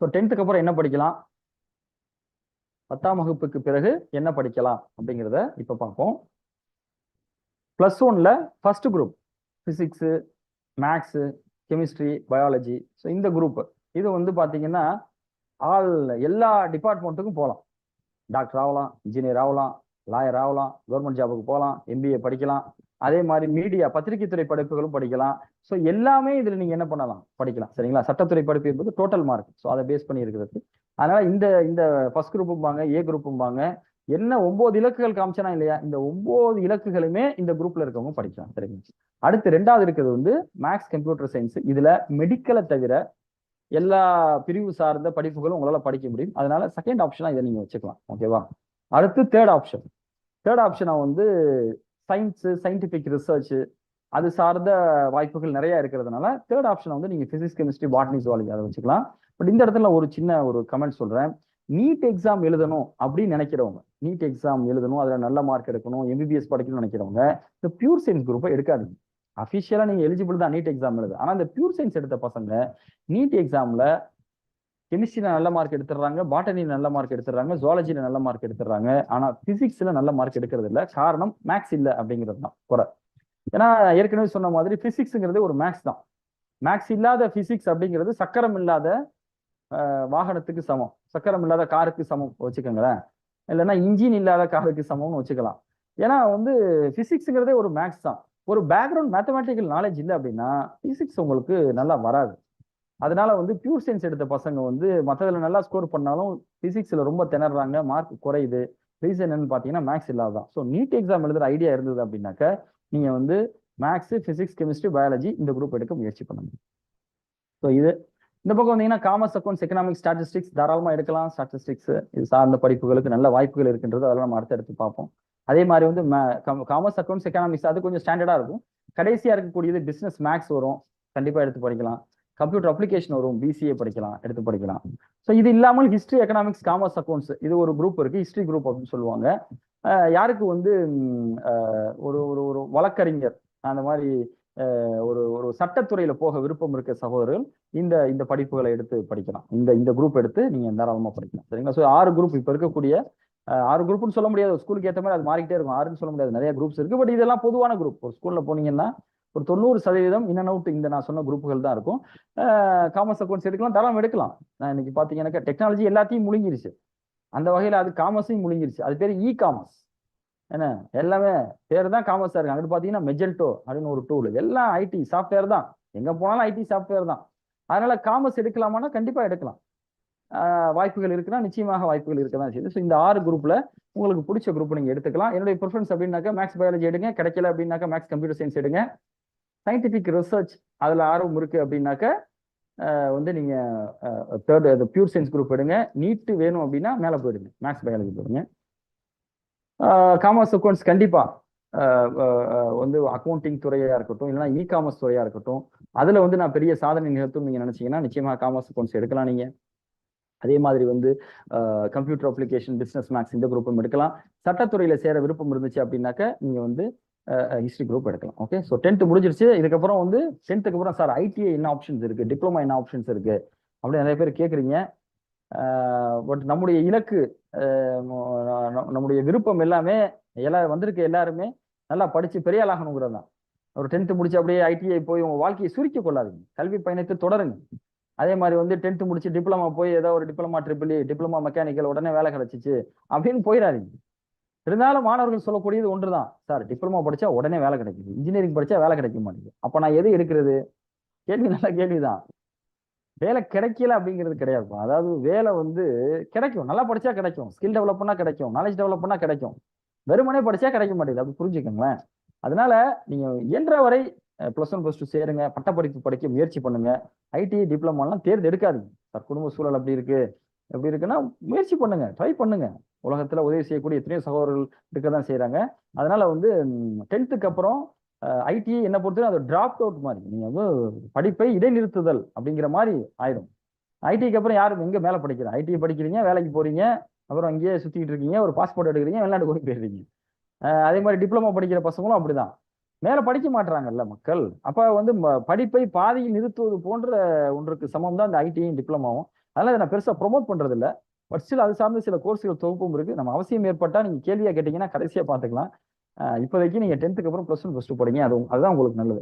So டென்த்துக்கு அப்புறம் என்ன படிக்கலாம்? பத்தாம் வகுப்புக்கு பிறகு என்ன படிக்கலாம்? அப்படிங்கிறத இப்போ பார்ப்போம். ப்ளஸ் ஒன்ல first group physics maths chemistry biology so இந்த குரூப்பு இது வந்து பார்த்தீங்கன்னா ஆல் எல்லா டிபார்ட்மெண்ட்டுக்கும் போகலாம் டாக்டர் ஆகலாம் இன்ஜினியர் ஆகலாம் லாயர் ஆகலாம் கவர்மெண்ட் ஜாபுக்கு போகலாம் எம்பிஏ படிக்கலாம். அதே மாதிரி மீடியா பத்திரிகைத்துறை படிப்புகளும் படிக்கலாம். ஸோ எல்லாமே இதில் நீங்கள் என்ன பண்ணலாம்? படிக்கலாம் சரிங்களா? சட்டத்துறை படிப்பு என்பது டோட்டல் மார்க் ஸோ அதை பேஸ் பண்ணி இருக்கிறது. அதனால இந்த இந்த ஃபர்ஸ்ட் குரூப்பும்பாங்க ஏ குரூப்பும்பாங்க என்ன ஒன்பது இலக்குகள் காமிச்சனா இல்லையா? இந்த ஒன்பது இலக்குகளுமே இந்த குரூப்ல இருக்கவங்க படிக்கலாம் சரிங்களா? அடுத்து ரெண்டாவது இருக்கிறது வந்து மேக்ஸ் கம்ப்யூட்டர் சயின்ஸ் இதுல மெடிக்கலை தவிர எல்லா பிரிவு சார்ந்த படிப்புகளும் உங்களால படிக்க முடியும். அதனால செகண்ட் ஆப்ஷனா இதை நீங்க வச்சுக்கலாம் ஓகேவா அடுத்து தேர்ட் ஆப்ஷன் தேர்ட் ஆப்ஷனாக வந்து சயின்ஸு சயின்டிஃபிக் ரிசர்ச்சு அது சார்ந்த வாய்ப்புகள் நிறைய இருக்கிறதுனால தேர்ட் ஆப்ஷனை வந்து நீங்கள் ஃபிசிக்ஸ் கெமிஸ்ட்ரி பாட்னி ஜுவாலஜி அதை வச்சுக்கலாம். பட் இந்த இடத்துல ஒரு சின்ன ஒரு கமெண்ட் சொல்கிறேன் நீட் எக்ஸாம் எழுதணும் அப்படின்னு நினைக்கிறவங்க நீட் எக்ஸாம் எழுதணும் அதில் நல்ல மார்க் எடுக்கணும் எம்பிபிஎஸ் படிக்கணும்னு நினைக்கிறவங்க இந்த பியூர் சயின்ஸ் குரூப்பை எடுக்காதீங்க. அஃபிஷியலாக நீங்கள் எலிஜிபிள் தான் நீட் எக்ஸாம் எழுது. ஆனால் இந்த பியூர் சயின்ஸ் எடுத்த பசங்க நீட் எக்ஸாமில் கெமிஸ்ட்ரியில நல்ல மார்க் எடுத்துடுறாங்க பாட்டனியில் நல்ல மார்க் எடுத்துடுறாங்க ஜுவாலஜில நல்ல மார்க் எடுத்துடுறாங்க. ஆனா பிசிக்ஸ்ல நல்ல மார்க் எடுக்கிறது இல்ல காரணம் மேக்ஸ் இல்லை அப்படிங்கிறது தான் குறை. ஏன்னா ஏற்கனவே சொன்ன மாதிரி ஃபிசிக்ஸுங்கிறது ஒரு மேக்ஸ் தான். மேக்ஸ் இல்லாத பிசிக்ஸ் அப்படிங்கிறது சக்கரம் இல்லாத வாகனத்துக்கு சமம். சக்கரம் இல்லாத காருக்கு சமம் வச்சுக்கோங்களேன். இல்லைன்னா இன்ஜின் இல்லாத காருக்கு சமம்னு வச்சுக்கலாம். ஏன்னா வந்து பிசிக்ஸுங்கிறதே ஒரு மேக்ஸ் தான். ஒரு பேக்ரவுண்ட் மேத்தமேட்டிக்கல் நாலேஜ் இல்லை அப்படின்னா பிசிக்ஸ் உங்களுக்கு நல்லா வராது. அதனால வந்து பியூர் சயின்ஸ் எடுத்த பசங்க வந்து மற்றதுல நல்லா ஸ்கோர் பண்ணாலும் பிசிக்ஸ்ல ரொம்ப திணறாங்க மார்க் குறையுது. ரீசன் என்னன்னு பார்த்தீங்கன்னா மேக்ஸ் இல்லாதான் ஸோ நீட் எக்ஸாம் எழுதுற ஐடியா இருந்தது அப்படின்னாக்க நீங்க வந்து மேக்ஸ் பிசிக்ஸ் கெமிஸ்ட்ரி பயாலஜி இந்த குரூப் எடுக்க முயற்சி பண்ணுங்க. ஸோ இது இந்த பக்கம் வந்தீங்கன்னா காமர்ஸ் அக்கௌண்ட்ஸ் எக்கனாமிக் ஸ்டாட்டிஸ்டிக்ஸ் தாராளமாக எடுக்கலாம். ஸ்டாட்டிஸ்டிக்ஸ் இது சார்ந்த படிப்புகளுக்கு நல்ல வாய்ப்புகள் இருக்கின்றது. அதெல்லாம் நம்ம அடுத்து எடுத்து பார்ப்போம். அதே மாதிரி வந்து காமர்ஸ் அக்கௌண்ட்ஸ் எக்கனாமிக்ஸ் அது கொஞ்சம் ஸ்டாண்டர்டாக இருக்கும். கடைசியாக இருக்கக்கூடியது பிஸ்னஸ் மேக்ஸ் வரும். கண்டிப்பாக எடுத்து படிக்கலாம். கம்ப்யூட்டர் அப்ளிகேஷன் வரும் பிசிஏ படிக்கலாம் எடுத்து படிக்கலாம். ஸோ இது இல்லாமல் ஹிஸ்ட்ரி எக்கனாமிக்ஸ் காமர்ஸ் அக்கௌண்ட்ஸ் இது ஒரு குரூப் இருக்கு ஹிஸ்ட்ரி குரூப் அப்படின்னு சொல்லுவாங்க. யாருக்கு வந்து ஒரு ஒரு ஒரு வழக்கறிஞர் அந்த மாதிரி ஒரு ஒரு சட்டத்துறையில போக விருப்பம் இருக்க சகோதரர்கள் இந்த இந்த படிப்புகளை எடுத்து படிக்கலாம். இந்த இந்த குரூப் எடுத்து நீங்க தாராளமா படிக்கலாம். சரிங்களா? ஸோ ஆறு குரூப் இப்போ இருக்கக்கூடிய ஆறு குரூப்னு சொல்ல முடியாது. ஸ்கூலுக்கு ஏற்ற மாதிரி அது மாறிக்கிட்டே இருக்கும். ஆறுன்னு சொல்ல முடியாது. நிறைய குரூப்ஸ் இருக்கு. பட் இதெல்லாம் பொதுவான குரூப் ஒரு ஸ்கூல்ல போனீங்கன்னா ஒரு தொண்ணூறு சதவீதம் இன் அண்ட் அவுட் இந்த நான் சொன்ன குரூப்புகள் தான் இருக்கும். காமர்ஸ் அக்கௌண்ட்ஸ் எடுக்கலாம் தரம் எடுக்கலாம். நான் இன்னைக்கு பார்த்தீங்கன்னா டெக்னாலஜி எல்லாத்தையும் முழுங்கிருச்சு. அந்த வகையில் அது காமர்ஸையும் முழுங்கிருச்சு. அது பேர் இ காமர்ஸ் என்ன? எல்லாமே பேர் தான் காமர்ஸாக இருக்கு. அங்கிட்டு பார்த்தீங்கன்னா மெஜெல்டோ அப்படின்னு ஒரு டூல் எல்லாம் ஐடி சாஃப்ட்வேர் தான். எங்கே போனாலும் ஐடி சாஃப்ட்வேர் தான். அதனால காமர்ஸ் எடுக்கலாமான்னா கண்டிப்பாக எடுக்கலாம். வாய்ப்புகள் இருக்குன்னா நிச்சயமாக வாய்ப்புகள் இருக்க தான் செய்யுது. ஸோ இந்த ஆறு குரூப்ல உங்களுக்கு பிடிச்ச குரூப் நீங்க எடுத்துக்கலாம். என்னுடைய ப்ரிஃபரன்ஸ் அப்படின்னாக்கா மேக்ஸ் பயாலஜி எடுங்க. கிடைக்கல அப்படின்னாக்கா மேக்ஸ் கம்ப்யூட்டர் சயின்ஸ் எடுங்க. சயின்டிஃபிக் ரிசர்ச் அதில் ஆர்வம் இருக்குது அப்படின்னாக்க வந்து நீங்கள் தேர்ட் பியூர் சயின்ஸ் குரூப் எடுங்க. நீட்டு வேணும் அப்படின்னா மேலே போயிடுங்க. மேக்ஸ் பயாலஜி போயிடுங்க காமர்ஸ் அக்கௌண்ட்ஸ் கண்டிப்பாக வந்து அக்கௌண்டிங் துறையாக இருக்கட்டும் இல்லைன்னா இ காமர்ஸ் துறையாக இருக்கட்டும் அதில் வந்து நான் பெரிய சாதனை நிகழ்த்தும் நீங்கள் நினச்சிங்கன்னா நிச்சயமாக காமர்ஸ் அக்கௌண்ட்ஸ் எடுக்கலாம் நீங்கள் அதே மாதிரி வந்து கம்ப்யூட்டர் அப்ளிகேஷன் பிஸ்னஸ் மேக்ஸ் இந்த குரூப்பும் எடுக்கலாம். சட்டத்துறையில் சேர விருப்பம் இருந்துச்சு அப்படின்னாக்க நீங்கள் வந்து ஹிஸ்ட்ரி குரூப் எடுக்கலாம். ஓகே ஸோ டென்த் முடிஞ்சிருச்சு. இதுக்கப்புறம் வந்து டென்த்துக்கு அப்புறம் சார் ஐடிஐ என்ன ஆப்ஷன்ஸ் இருக்கு? டிப்ளமா என்ன ஆப்ஷன்ஸ் இருக்கு? அப்படின்னு நிறைய பேர் கேட்குறீங்க பட் நம்முடைய இலக்கு நம்முடைய விருப்பம் எல்லாமே எல்லா வந்திருக்க எல்லாருமே நல்லா படிச்சு பெரிய ஆளாகணுங்கிறது தான். ஒரு டென்த்து முடிச்சு அப்படியே ஐடிஐ போய் உங்க வாழ்க்கையை சுருக்கி கொள்ளாதீங்க. கல்வி பயணத்தை தொடருங்க. அதே மாதிரி வந்து டென்த்து முடிச்சு டிப்ளமா போய் ஏதோ ஒரு டிப்ளமா ட்ரிபிள் டிப்ளமா மெக்கானிக்கல் உடனே வேலை கிடைச்சிச்சு அப்படின்னு போயிடாதீங்க. இருந்தாலும் மாணவர்கள் சொல்லக்கூடியது ஒன்றுதான். சார் டிப்ளமோ படிச்சா உடனே வேலை கிடைக்குது. இன்ஜினியரிங் படிச்சா வேலை கிடைக்க மாட்டேங்குது. அப்ப நான் எது எடுக்கிறது? கேள்வி நல்ல கேள்விதான். வேலை கிடைக்கல அப்படிங்கிறது கிடையாது அதாவது வேலை வந்து கிடைக்கும். நல்லா படிச்சா கிடைக்கும். ஸ்கில் டெவலப் பண்ணா கிடைக்கும். நாலேஜ் டெவலப் பண்ணா கிடைக்கும். வெறுமனே படிச்சா கிடைக்க மாட்டேங்குது. அப்படி புரிஞ்சுக்கோங்களேன். அதனால நீங்க இயன்ற வரை ப்ளஸ் ஒன் ப்ளஸ் டூ சேருங்க. பட்டப்படிப்பு படிக்க முயற்சி பண்ணுங்க. ஐடி டிப்ளமாலாம் தேர்ந்தெடுக்காதீங்க. சார் குடும்ப சூழல் அப்படி இருக்கு. எப்படி இருக்குன்னா முயற்சி பண்ணுங்க ட்ரை பண்ணுங்க. உலகத்துல உதவி செய்யக்கூடிய எத்தனையோ சகோதரர்கள் இருக்க தான் செய்யறாங்க அதனால வந்து டென்த்துக்கு அப்புறம் ஐடிஐ என்ன பொறுத்தவரை அது டிராப் அவுட் மாதிரி. நீங்க வந்து படிப்பை இடைநிறுத்துதல் அப்படிங்கிற மாதிரி ஆயிடும் ஐடிக்கு அப்புறம் யாரும் எங்க மேல படிக்கிறேன் ஐடி படிக்கிறீங்க வேலைக்கு போறீங்க அப்புறம் அங்கேயே சுத்திட்டு இருக்கீங்க ஒரு பாஸ்போர்ட் எடுக்கிறீங்க வெளிநாடு போய் போயிடுறீங்க அதே மாதிரி டிப்ளமா படிக்கிற பசங்களும் அப்படிதான். மேல படிக்க மாட்டாங்கல்ல மக்கள். அப்ப வந்து படிப்பை பாதியில் நிறுத்துவது போன்ற ஒன்றுக்கு சமம் தான் இந்த ஐடியும் டிப்ளமாவும் அதனால இதை நான் பெருசாக ப்ரொமோட் பண்றது இல்ல பட் ஸ்டில் அது சார்ந்த சில கோர்ஸ்கள் தொகுப்பும் இருக்கு. நம்ம அவசியம் ஏற்பட்டால் நீங்கள் கேள்வியாக கேட்டிங்கன்னா கடைசியாக பார்த்துக்கலாம். இப்போதைக்கு நீங்கள் டென்த்துக்கு அப்புறம் ப்ளஸ் ஒன் ப்ளஸ் டூ படிங்க. அது அதுதான் உங்களுக்கு நல்லது.